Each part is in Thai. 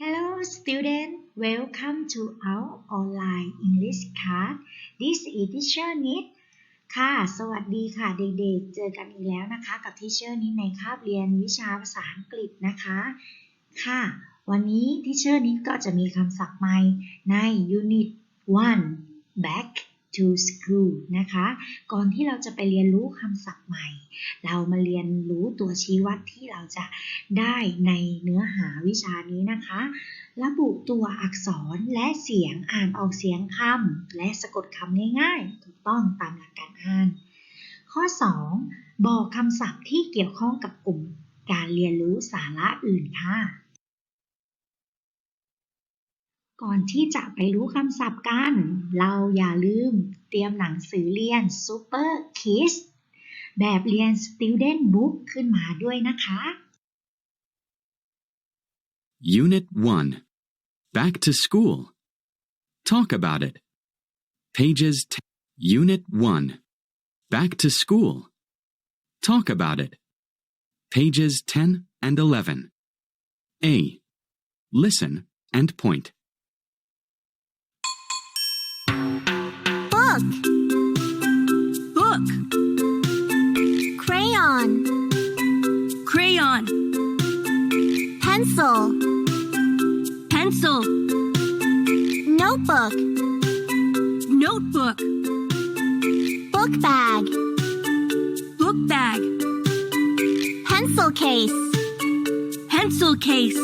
Hello student welcome to our online English class this is teacher Nit ค่ะ สวัสดีค่ะเด็กๆ เจอกันอีกแล้วนะคะ กับ teacher Nit ในคาบเรียนวิชาภาษาอังกฤษนะคะ ค่ะ วันนี้ teacher Nit ก็จะมีคำศัพท์ใหม่ใน unit 1 back to school นะคะ ก่อนที่เราจะไปเรียนรู้คำศัพท์ใหม่ เรามาเรียนรู้ตัวชี้วัดที่เราจะได้ในเนื้อหาวิชานี้นะคะ ระบุตัวอักษรและเสียงอ่านออกเสียงคำและสะกดคำง่ายๆ ถูกต้องตามหลักการอ่าน ข้อ 2 บอกคำศัพท์ที่เกี่ยวข้องกับกลุ่มการเรียนรู้สาระอื่นค่ะ ก่อนที่จะไปรู้คำศัพท์กัน เราอย่าลืมเตรียมหนังสือเรียน Super Kids แบบเรียน Student Book ขึ้นมาด้วยนะคะ Unit 1 Back to School. Talk about it. Pages t- Unit 1 Back to School. Talk about it. Pages 10 and 11. A. Listen and point. Book, book, crayon, crayon, pencil, pencil, notebook, notebook, book bag, book bag, pencil case, pencil case,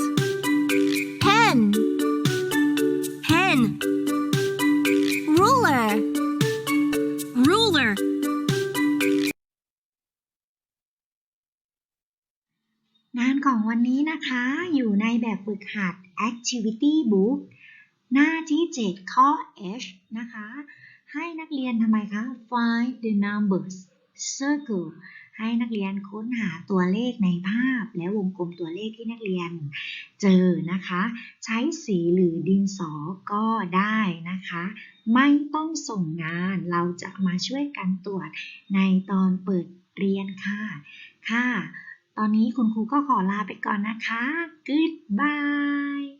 งานของวันนี้นะคะอยู่ในแบบฝึกหัด activity book หน้าที่ 7 ข้อ H นะคะ ให้นักเรียนทำไมคะ find the numbers circle ให้นักเรียนค้นหาตัวเลขในภาพ และวงกลมตัวเลขที่นักเรียนเจอนะคะ ใช้สีหรือดินสอก็ได้นะคะ ไม่ต้องส่งงานเราจะมาช่วยกันตรวจในตอนเปิดเรียนค่ะค่ะ ตอนนี้คุณครูก็ขอลาไปก่อนนะคะ Goodbye